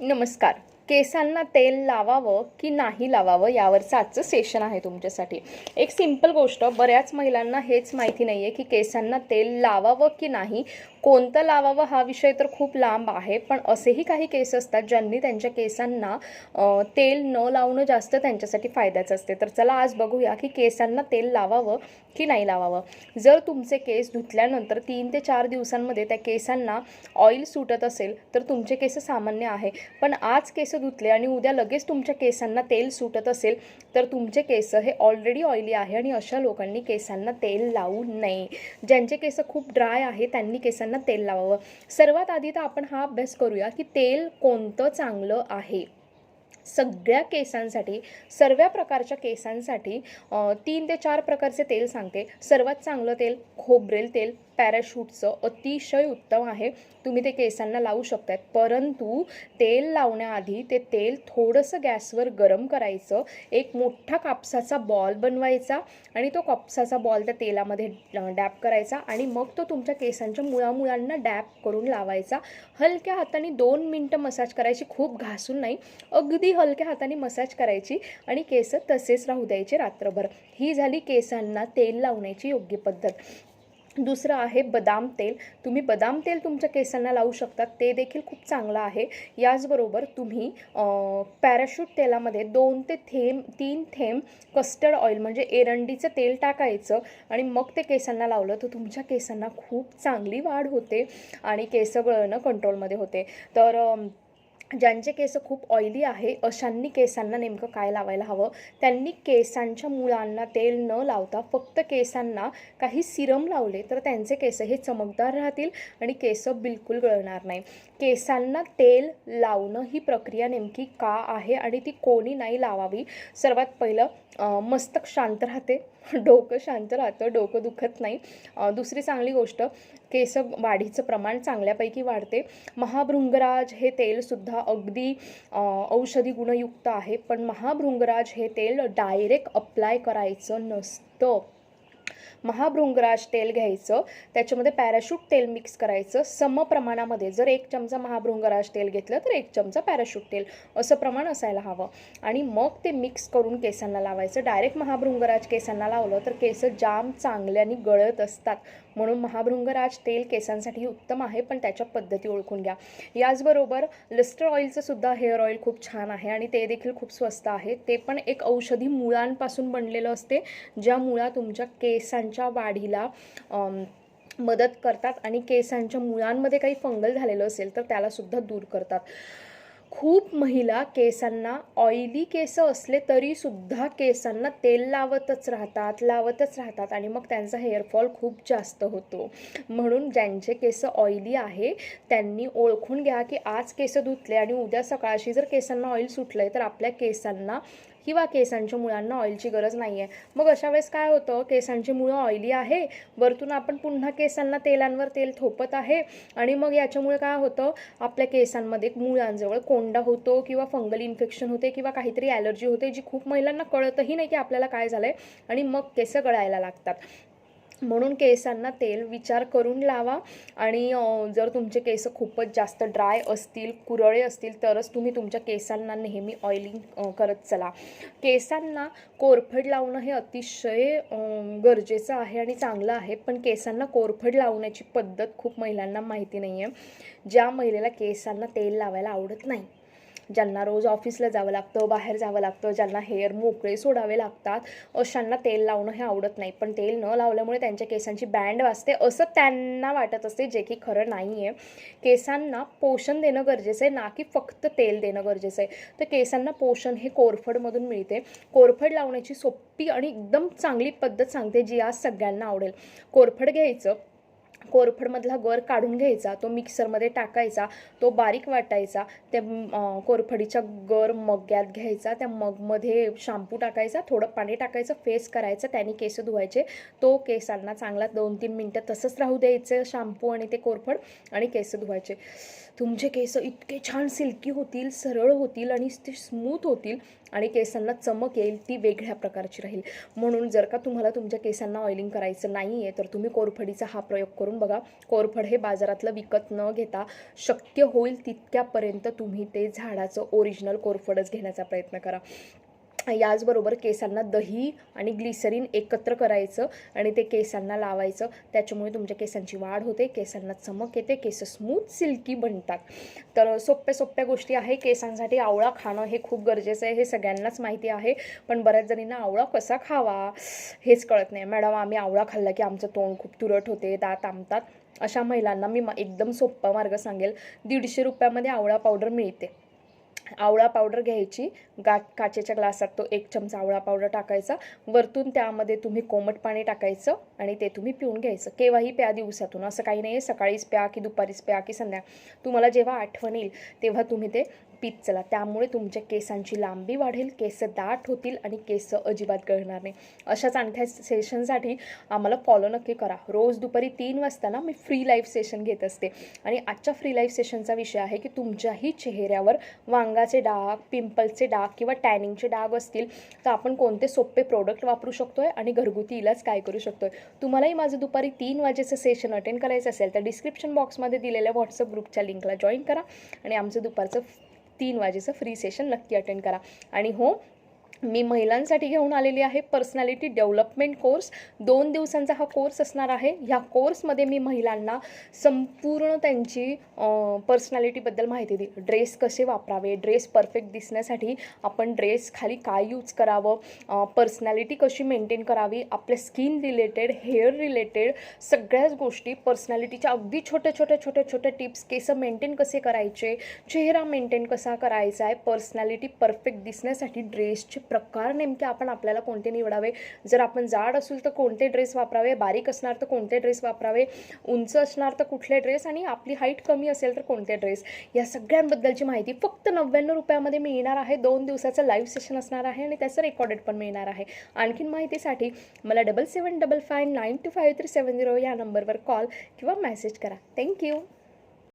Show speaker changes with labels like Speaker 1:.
Speaker 1: नमस्कार. केसांना तेल लावावं की नाही लावावं यावरचं आजचं सेशन आहे तुमच्यासाठी. एक सिंपल गोष्ट बऱ्याच महिलांना हेच माहिती नाही आहे की केसांना तेल लावावं की नाही कोणतं लावावं हा विषय तर खूप लांब आहे पण असेही काही केस असतात ज्यांनी त्यांच्या केसांना तेल न लावणं जास्त त्यांच्यासाठी फायद्याचं असते. तर चला आज बघूया की केसांना तेल लावावं की नाही लावावं. जर तुमचे केस धुतल्यानंतर तीन ते चार दिवसांमध्ये त्या केसांना ऑइल सुटत असेल तर तुमचे केस सामान्य आहे. पण आज केस धुतले आणि उद्या लगेच तुमच्या केसांना तेल सुटत असेल तर तुमचे केस हे ऑलरेडी ऑइली आहे आणि अशा लोकांनी केसांना तेल लावू नये. ज्यांचे केस खूप ड्राय आहे त्यांनी केसांना तेल लावावं. सर्वात आधी तर आपण हा अभ्यास करूया की तेल कोणतं चांगलं आहे. सगळ्या केसांसाठी सर्व प्रकारच्या केसांसाठी तीन ते चार प्रकारचे तेल सांगते. सर्वात चांगलं तेल खोबरेल तेल पॅराशूटचं अतिशय उत्तम आहे. तुम्ही ते केसांना लावू शकतात परंतु तेल लावण्याआधी ते तेल थोडंसं गॅसवर गरम करायचं. एक मोठा कापसाचा बॉल बनवायचा आणि तो कापसाचा बॉल त्या तेलामध्ये डॅप करायचा आणि मग तो तुमच्या केसांच्या मुळामुळांना डॅप करून लावायचा. हलक्या हाताने दोन मिनटं मसाज करायची खूप घासून नाही. अगदी हलक्या हाताने मसाज करायची आणि केस तसेच राहू द्यायचे रात्रभर. ही झाली केसांना तेल लावण्याची योग्य पद्धत. दुसरं आहे बदाम तेल. तुम्ही बदाम तेल तुमच्या केसांना लावू शकतात. ते देखील खूप चांगलं आहे. याचबरोबर तुम्ही पॅराशूट तेलामध्ये दोन ते थेंब तीन थेंब कस्टर्ड ऑइल म्हणजे एरंडीचं तेल टाकायचं आणि मग ते केसांना लावलं तर तुमच्या केसांना खूप चांगली वाढ होते आणि केस गळणं कंट्रोलमध्ये होते. तर ज्यांचे केस खूप ऑइली आहे अशांनी केसांना नेमकं काय लावायला हवं? त्यांनी केसांच्या मुळांना तेल न लावता फक्त केसांना काही सिरम लावले तर त्यांचे केस हे चमकदार राहतील आणि केस बिलकुल गळणार नाही. केसांना तेल लावणं ही प्रक्रिया नेमकी का आहे आणि ती कोणी नाही लावावी? सर्वात पहिलं मस्तक शांत राहते. डोकं शांत राहतं डोकं दुखत नाही. दुसरी चांगली गोष्ट केस वाढीचं प्रमाण चांगल्यापैकी वाढते. महाभृंगराज हे तेलसुद्धा अगदी औषधी गुणयुक्त आहे. पण महाभृंगराज हे तेल डायरेक्ट अप्लाय करायचं नसतं. महाभृंगराज तेल घ्यायचं त्याच्यामध्ये पॅराशूट तेल मिक्स करायचं. सम प्रमाणामध्ये जर एक चमचा महाभृंगराज तेल घेतलं तर एक चमचा पॅराशूट तेल. असं प्रमाण असायला हवं. आणि मग ते मिक्स करून केसांना लावायचं. डायरेक्ट महाभृंगराज केसांना लावलं तर केस जाम चांगल्याने गळत असतात. म्हणून महाभृंगराज तेल केसांसाठी उत्तम आहे पण त्याच्या पद्धती ओळखून घ्या. याचबरोबर लिस्टर ऑइलचं सुद्धा हेअर ऑइल खूप छान आहे आणि ते देखील खूप स्वस्त आहे. ते पण एक औषधी मुळांपासून बनलेलं असते ज्या मुळा तुमच्या केसांच्या वाढीला मदत करतात आणि केसांच्या मुळांमध्ये काही फंगल झालेलं असेल तर त्यालासुद्धा दूर करतात. खूप महिला केसांना ऑइली केस असले तरी सुद्धा केसांना तेल लावतच राहतात लावतच राहतात आणि मग त्यांचा हेअरफॉल खूप जास्त होतो. म्हणून ज्यांचे केस ऑइली आहे त्यांनी ओळखून घ्या की आज केस धुतले आणि उद्या सकाळशी जर केसांना ऑइल सुटलं आहे तर आपल्या केसांना किंवा केसांच्या मुळांना ऑइलची गरज नाही आहे मग अशा वेळेस काय होतं? केसांची मुळं ऑइली आहे. वरतून आपण पुन्हा केसांना तेलांवर तेल थोपत आहे. आणि मग याच्यामुळे काय होतं? आपल्या केसांमध्ये मुळांजवळ कोंडा होतो किंवा फंगल इन्फेक्शन होते किंवा काहीतरी ॲलर्जी होते जी खूप महिलांना कळतही नाही की आपल्याला काय झालं आहे आणि मग केस गळायला लागतात. म्हणून केसांना तेल विचार करून लावा. आणि जर तुमचे केस खूपच जास्त ड्राय असतील कुरळे असतील तरच तुम्ही तुमच्या केसांना नेहमी ऑइलिंग करत चला. केसांना कोरफड लावणं हे अतिशय गरजेचं आहे आणि चांगलं आहे. पण केसांना कोरफड लावण्याची पद्धत खूप महिलांना माहिती नाही आहे ज्या महिलेला केसांना तेल लावायला आवडत नाही. ज्यांना रोज ऑफिसला जावं लागतं बाहेर जावं लागतं ज्यांना हेअर मोकळे सोडावे लागतात अशांना तेल लावणं हे आवडत नाही. पण तेल न लावल्यामुळे त्यांच्या केसांची बँड वाजते असं त्यांना वाटत असते जे की खरं नाही आहे केसांना पोषण देणं गरजेचं आहे ना की फक्त तेल देणं गरजेचं आहे. तर केसांना पोषण हे कोरफडमधून मिळते. कोरफड लावण्याची सोपी आणि एकदम चांगली पद्धत सांगते जी आज सगळ्यांना आवडेल. कोरफड घ्यायचं कोरफडमधला गर काढून घ्यायचा तो मिक्सरमध्ये टाकायचा तो बारीक वाटायचा त्या कोरफडीच्या गर मग्यात घ्यायचा त्या मगमध्ये शॅम्पू टाकायचा थोडं पाणी टाकायचं फेस करायचं त्याने केस धुवायचे. तो केसांना चांगला दोन तीन मिनटं तसंच राहू द्यायचं शॅम्पू आणि ते कोरफड आणि केस धुवायचे. तुमचे केस इतके छान सिल्की होतील सरळ होतील आणि ते स्मूथ होतील आणि केसांना चमक येईल ती वेगळ्या प्रकारची राहील. म्हणून जर का तुम्हाला तुमच्या केसांना ऑइलिंग करायचं नाही आहे तर तुम्ही कोरफडीचा हा प्रयोग करून बघा. कोरफड हे बाजारातलं विकत न घेता शक्य होईल तितक्यापर्यंत तुम्ही ते झाडाचं ओरिजिनल कोरफडच घेण्याचा प्रयत्न करा. याचबरोबर केसांना दही आणि ग्लिसरीन एकत्र करायचं आणि ते केसांना लावायचं. त्याच्यामुळे तुमच्या केसांची वाढ होते केसांना चमक येते केस स्मूथ सिल्की बनतात. तर सोप्या सोप्या गोष्टी आहे केसांसाठी आवळा खाणं हे खूप गरजेचं आहे हे सगळ्यांनाच माहिती आहे. पण बऱ्याच जणींना आवळा कसा खावा हेच कळत नाही. मॅडम आम्ही आवळा खाल्ला की आमचं तोंड खूप तुरट होते दात आमतात. अशा महिलांना मी एकदम सोप्पा मार्ग सांगेल. दीडशे रुपयामध्ये आवळा पावडर मिळते. आवळा पावडर घ्यायची. गा काचेच्या ग्लासात तो एक चमचा आवळा पावडर टाकायचा. वरतून त्यामध्ये तुम्ही कोमट पाणी टाकायचं आणि ते तुम्ही पिऊन घ्यायचं. केव्हाही प्या दिवसातून. असं काही नाही आहे सकाळीच प्या की दुपारीच प्या की संध्या. तुम्हाला जेव्हा आठवण येईल तेव्हा तुम्ही ते पीत चला. त्यामुळे तुमच्या केसांची लांबी वाढेल केस दाट होतील आणि केस अजिबात गळणार नाही. अशाच आणख्या सेशनसाठी आम्हाला फॉलो नक्की करा. रोज दुपारी तीन वाजता ना मी फ्री लाईव्ह सेशन घेत असते. आणि आजच्या फ्री लाईव्ह सेशनचा विषय आहे की तुमच्याही चेहऱ्यावर वांगाचे डाग पिंपलचे डाग किंवा टॅनिंगचे डाग असतील तर आपण कोणते सोपे प्रोडक्ट वापरू शकतो आहे आणि घरगुती इलाज काय करू शकतो आहे तुम्हालाही माझं दुपारी तीन वाजेचं सेशन अटेंड करायचं असेल तर डिस्क्रिप्शन बॉक्समध्ये दिलेल्या व्हॉट्सअप ग्रुपच्या लिंकला जॉईन करा आणि आमचं दुपारचं तीन वाजेचं फ्री सेशन नक्की अटेंड करा. आणि हो मी महिलांसाठी घेऊन आलेली आहे पर्सनॅलिटी डेव्हलपमेंट कोर्स दोन दिवसांचा हा कोर्स असणार आहे. ह्या कोर्समध्ये मी महिलांना संपूर्ण त्यांची पर्सनॅलिटीबद्दल माहिती दिली ड्रेस कसे वापरावे? ड्रेस परफेक्ट दिसण्यासाठी आपण ड्रेस खाली काय यूज करावं? पर्सनॅलिटी कशी मेंटेन करावी? आपल्या स्किन रिलेटेड हेअर रिलेटेड सगळ्याच गोष्टी पर्सनॅलिटीच्या अगदी छोट्या छोट्या छोट्या छोट्या टिप्स केस मेंटेन कसे करायचे? चेहरा मेंटेन कसा करायचा आहे? पर्सनॅलिटी परफेक्ट दिसण्यासाठी ड्रेसचे प्रकार नेमके आपण आपल्याला कोणते निवडावे? जर आपण जाड असू तर कोणते ड्रेस वापरावे? बारीक असणार तर कोणते ड्रेस वापरावे? उंच असणार तर कुठले ड्रेस? आणि आपली हाईट कमी असेल तर कोणते ड्रेस? या सगळ्यांबद्दलची माहिती फक्त नव्याण्णव रुपयामध्ये मिळणार आहे. दोन दिवसाचं लाईव्ह सेशन असणार आहे आणि त्याचं रेकॉर्डेड पण मिळणार आहे. आणखीन माहितीसाठी मला double seven double five nine two five three seven zero या नंबरवर कॉल किंवा मेसेज करा. थँक्यू